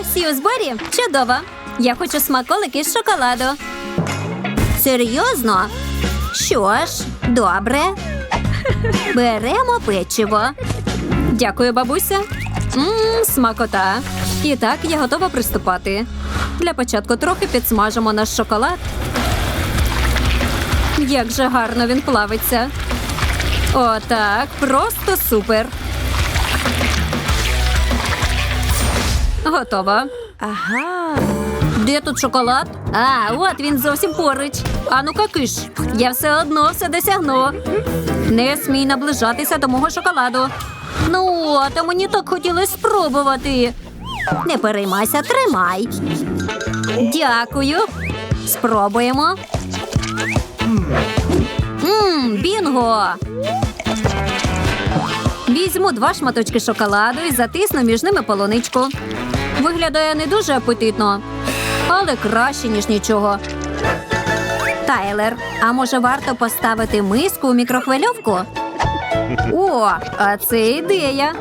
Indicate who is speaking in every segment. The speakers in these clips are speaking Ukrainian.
Speaker 1: всі у зборі? Чудово. Я хочу смаколики з шоколаду. Серйозно? Що ж, добре. Беремо печиво. Дякую, бабуся. Мм, смакота. І так, я готова приступати. Для початку трохи підсмажимо наш шоколад. Як же гарно він плавиться. Отак, просто супер. Готово.
Speaker 2: Ага.
Speaker 1: Де тут шоколад? А, от він зовсім поруч. А ну-ка киш. Я все одно все досягну. Не смій наближатися до мого шоколаду. Ну, от, а мені так хотілося спробувати. Не переймайся, тримай. Дякую. Спробуємо. Мм, бінго. Візьму два шматочки шоколаду і затисну між ними полуничку. Виглядає не дуже апетитно, але краще, ніж нічого. Тайлер, а може варто поставити миску у мікрохвильовку? О, а це ідея.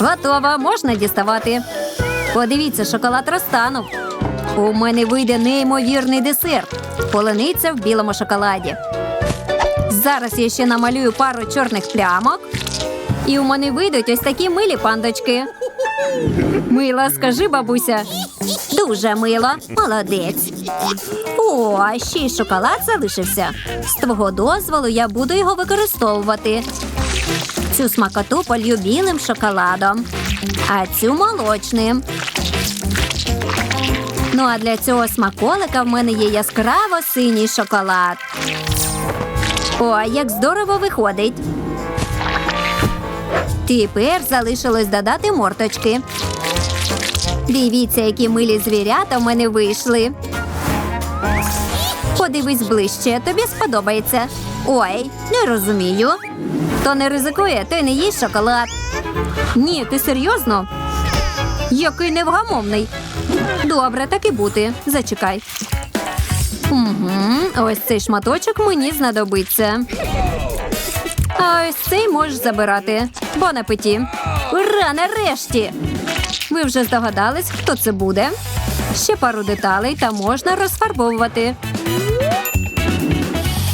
Speaker 1: Готово, можна діставати. Подивіться, шоколад розтанув. У мене вийде неймовірний десерт. Полуниця в білому шоколаді. Зараз я ще намалюю пару чорних плямок. І у мене вийдуть ось такі милі пандочки. Мила, скажи, бабуся. Дуже мило. Молодець. О, а ще й шоколад залишився. З твого дозволу я буду його використовувати. Цю смакоту полью білим шоколадом, а цю молочним. Ну а для цього смаколика в мене є яскраво синій шоколад. О, як здорово виходить. Тепер залишилось додати морточки. Дивіться, які милі звірята в мене вийшли. Подивись ближче, тобі сподобається. Ой, не розумію. Хто не ризикує, той не їсть шоколад. Ні, ти серйозно? Який невгамовний. Добре, так і бути. Зачекай. Угу, ось цей шматочок мені знадобиться. А ось цей можеш забирати. Бон апеті. Ура, нарешті! Ви вже здогадались, хто це буде? Ще пару деталей та можна розфарбовувати.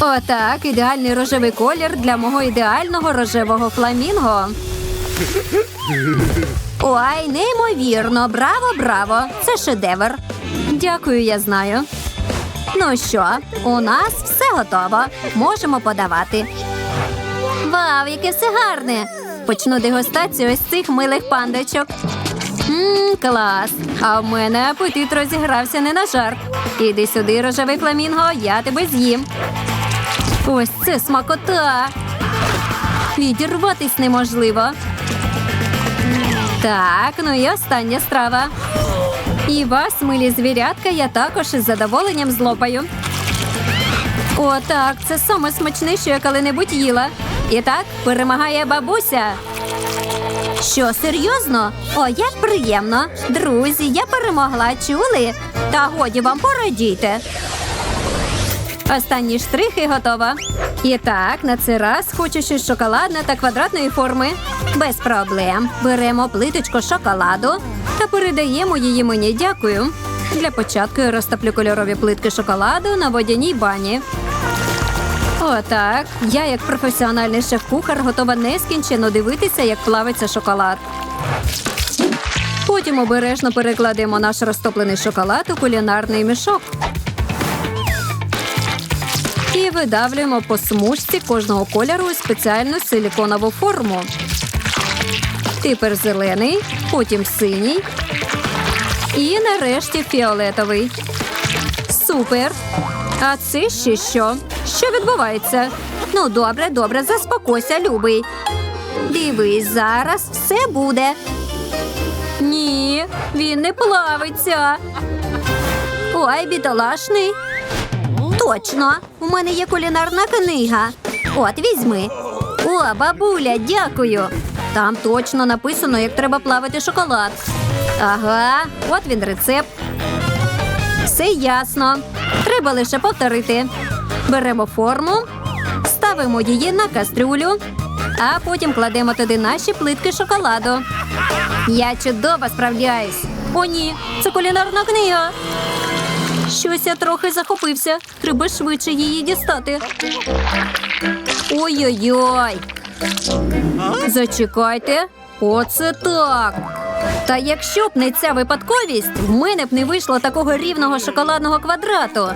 Speaker 1: Отак, ідеальний рожевий колір для мого ідеального рожевого фламінго. Ой, неймовірно, браво, браво! Це шедевр. Дякую, я знаю. Ну що, у нас все готово. Можемо подавати. Вау, яке все гарне! Почну дегустацію ось цих милих пандочок. Мм, клас! А в мене апетит розігрався не на жарт. Іди сюди, рожевий фламінго, я тебе з'їм. Ось це смакота. Відірватись неможливо. Так, ну і остання страва. І вас, милі звірятка, я також із задоволенням злопаю. О, так, це саме смачне, що я коли-небудь їла. І так перемагає бабуся. Що, серйозно? О, як приємно. Друзі, я перемогла, чули? Та годі вам порадійте. Останні штрихи готова. І так, на цей раз хочу щось шоколадне та квадратної форми. Без проблем. Беремо плиточку шоколаду та передаємо її мені. Дякую. Для початку я розтоплю кольорові плитки шоколаду на водяній бані. Отак. Я, як професіональний шеф-кухар, готова нескінченно дивитися, як плавиться шоколад. Потім обережно перекладемо наш розтоплений шоколад у кулінарний мішок. І видавлюємо по смужці кожного кольору у спеціальну силіконову форму. Тепер зелений, потім синій і нарешті фіолетовий. Супер! А це ще що? Що відбувається? Ну, добре, добре, заспокойся, любий. Дивись, зараз все буде. Ні, він не плавиться. Ой, бідолашний. Точно, у мене є кулінарна книга. От візьми. О, бабуля, дякую. Там точно написано, як треба плавити шоколад. Ага, от він рецепт. Все ясно. Треба лише повторити. Беремо форму, ставимо її на кастрюлю, а потім кладемо туди наші плитки шоколаду. Я чудово справляюсь. О, ні, це кулінарна книга. Щось я трохи захопився. Треба швидше її дістати. Ой-ой-ой. Зачекайте. Оце так. Та якщо б не ця випадковість, в мене б не вийшло такого рівного шоколадного квадрату.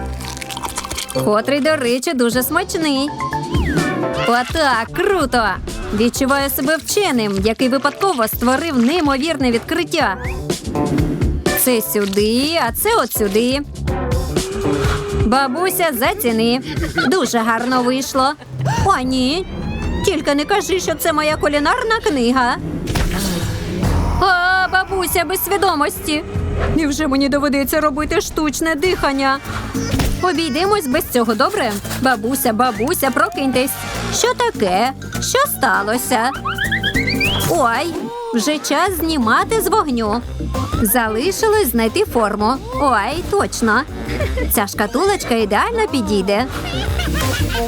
Speaker 1: Котрий, до речі, дуже смачний. Отак, круто! Відчуваю себе вченим, який випадково створив неймовірне відкриття. Це сюди, а це от сюди. Бабуся, заціни. Дуже гарно вийшло. О, ні. Тільки не кажи, що це моя кулінарна книга. А, бабуся без свідомості. Невже мені доведеться робити штучне дихання? Обійдемось без цього, добре? Бабуся, бабуся, прокиньтесь. Що таке? Що сталося? Ой, вже час знімати з вогню. Залишилось знайти форму. Ой, точно. Ця шкатулочка ідеально підійде.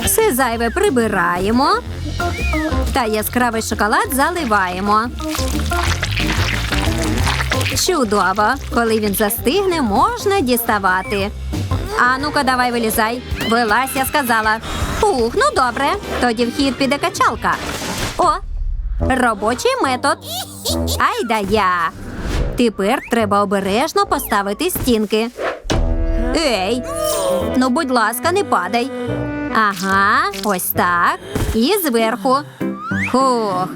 Speaker 1: Все зайве прибираємо. Та яскравий шоколад заливаємо. Чудово! Коли він застигне, можна діставати. А ну-ка, давай вилізай. Вилазь, я сказала. Ух, ну добре. Тоді в хід піде качалка. О, робочий метод. Ай да я. Тепер треба обережно поставити стінки. Ей, ну будь ласка, не падай. Ага, ось так. І зверху. Хух.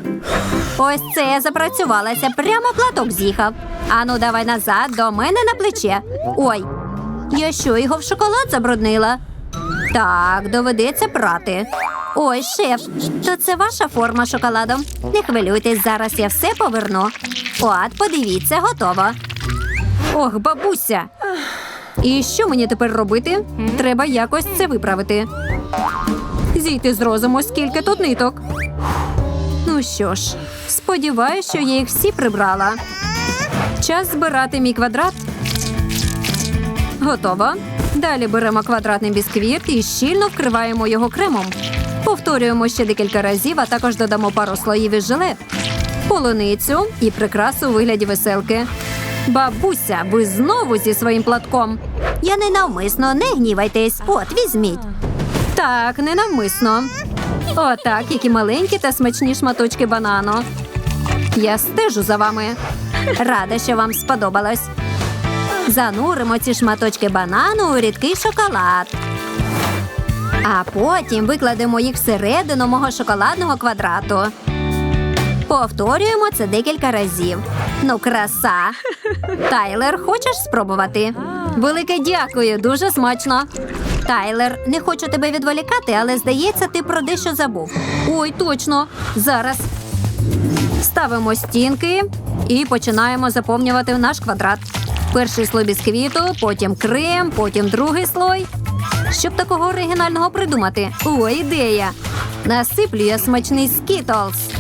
Speaker 1: Ось це запрацювалося. Прямо платок з'їхав. Ану, давай назад до мене на плече. Ой, я що, його в шоколад забруднила? Так, доведеться прати. Ой, шеф, то це ваша форма шоколадом. Не хвилюйтесь, зараз я все поверну. От, подивіться, готово. Ох, бабуся. І що мені тепер робити? Треба якось це виправити. Зійти з розуму, скільки тут ниток. Ну що ж, сподіваюсь, що я їх всі прибрала. Час збирати мій квадрат. Готово. Далі беремо квадратний бісквіт і щільно вкриваємо його кремом. Повторюємо ще декілька разів, а також додамо пару слоїв із желе, полуницю і прикрасу у вигляді веселки. Бабуся, ви знову зі своїм платком. Я не навмисно, не гнівайтесь. От, візьміть. Так, ненавмисно. Отак, які маленькі та смачні шматочки банану. Я стежу за вами. Рада, що вам сподобалось. Зануримо ці шматочки банану у рідкий шоколад. А потім викладемо їх всередину мого шоколадного квадрату. Повторюємо це декілька разів. Ну, краса. Тайлер, хочеш спробувати? Велике дякую, дуже смачно. Тайлер, не хочу тебе відволікати, але здається, ти про дещо забув. Ой, точно. Зараз. Ставимо стінки і починаємо заповнювати наш квадрат. Перший слой бісквіту, потім крем, потім другий слой. Щоб такого оригінального придумати. О, ідея! Насиплю я смачний скітлс.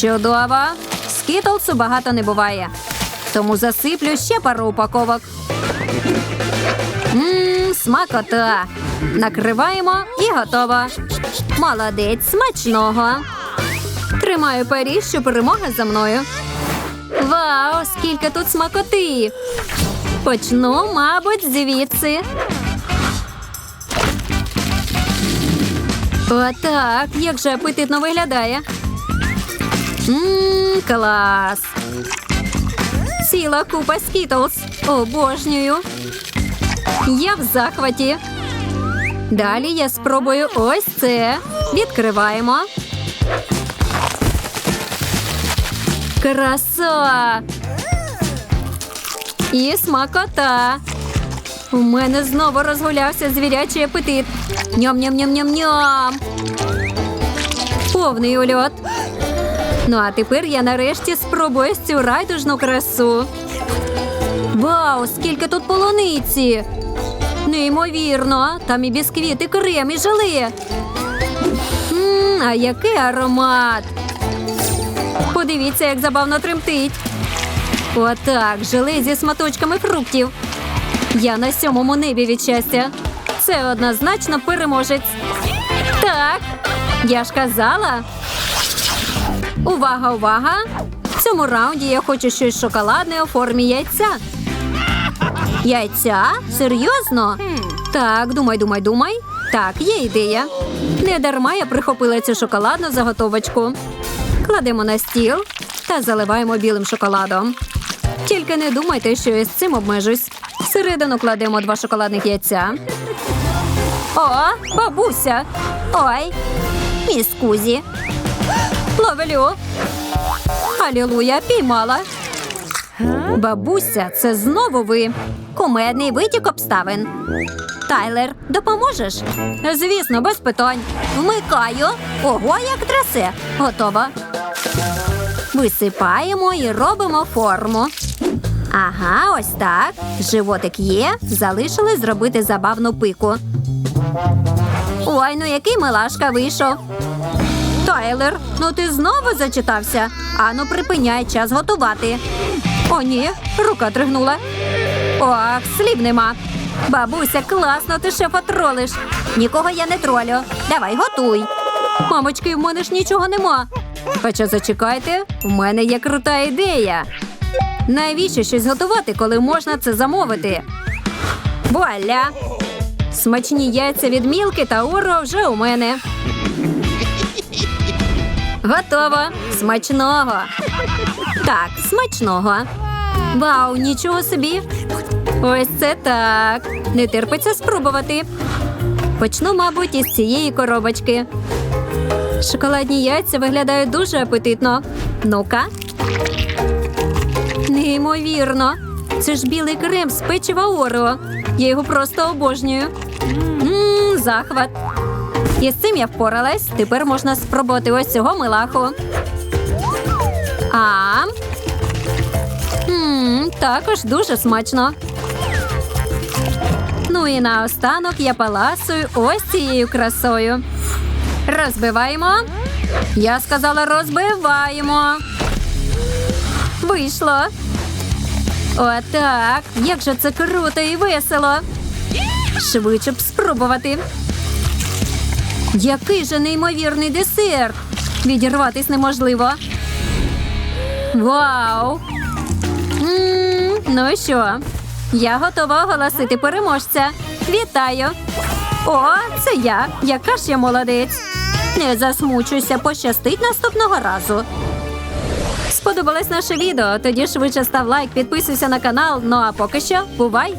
Speaker 1: Чудово! Скітлсу багато не буває. Тому засиплю ще пару упаковок. Мм, смакота. Накриваємо і готово. Молодець, смачного. Тримаю парі, що перемога за мною. Вау, скільки тут смакоти! Почну, мабуть, звідси. Отак, як же апетитно виглядає. Мм, клас. Ціла купа скітлс. Обожнюю. Я в захваті. Далі я спробую ось це. Відкриваємо. Краса! І смакота. У мене знову розгулявся звірячий апетит. Ням-ням-ням-ням-ням. Повний ульот. Ну а тепер я нарешті спробую цю райдужну красу. Вау, скільки тут полуниці! Неймовірно, там і бісквіт, і крем, і желе. Мм, а який аромат! Подивіться, як забавно тремтить. Отак, желе зі сматочками фруктів. Я на сьомому небі від щастя. Це однозначно переможець. Так, я ж казала. Увага, увага! В цьому раунді я хочу щось шоколадне у формі яйця. Яйця? Серйозно? Так, думай, думай, думай. Так, є ідея. Не дарма я прихопила цю шоколадну заготовочку. Кладемо на стіл та заливаємо білим шоколадом. Тільки не думайте, що я з цим обмежусь. Всередину кладемо два шоколадних яйця. О, бабуся! Ой, міс Кузі. Ловелю. Алілуя, піймала. Бабуся, це знову ви. Кумедний витік обставин. Тайлер, допоможеш? Звісно, без питань. Вмикаю. Ого, як трасе. Готова. Висипаємо і робимо форму. Ага, ось так. Животик є. Залишилось зробити забавну пику. Ой, ну який милашка вийшов. Тайлер, ну ти знову зачитався. Ану, припиняй час готувати. О, ні, рука тригнула. Ох, слів нема. Бабуся, класно, ти шефа тролиш. Нікого я не тролю. Давай, готуй. Мамочки, в мене ж нічого нема. Хоча зачекайте, в мене є крута ідея. Навіщо щось готувати, коли можна це замовити? Вуаля! Смачні яйця від мілки та уро вже у мене. Готово. Смачного. Так, смачного. Вау, нічого собі. Ось це так. Не терпиться спробувати. Почну, мабуть, із цієї коробочки. Шоколадні яйця виглядають дуже апетитно. Ну-ка. Неймовірно. Це ж білий крем з печива Орео. Я його просто обожнюю. Ммм, захват. І з цим я впоралась. Тепер можна спробувати ось цього милаху. А. Ммм, також дуже смачно. Ну і наостанок я паласую ось цією красою. Розбиваємо. Я сказала, розбиваємо. Вийшло. Отак. Як же це круто і весело. Швидше б спробувати. Який же неймовірний десерт! Відірватись неможливо. Вау! м ну що? Я готова оголосити переможця. Вітаю! О, це я. Яка ж я молодець. Не засмучуйся, пощастить наступного разу. Сподобалось наше відео? Тоді швидше став лайк, підписуйся на канал. Ну а поки що, бувай!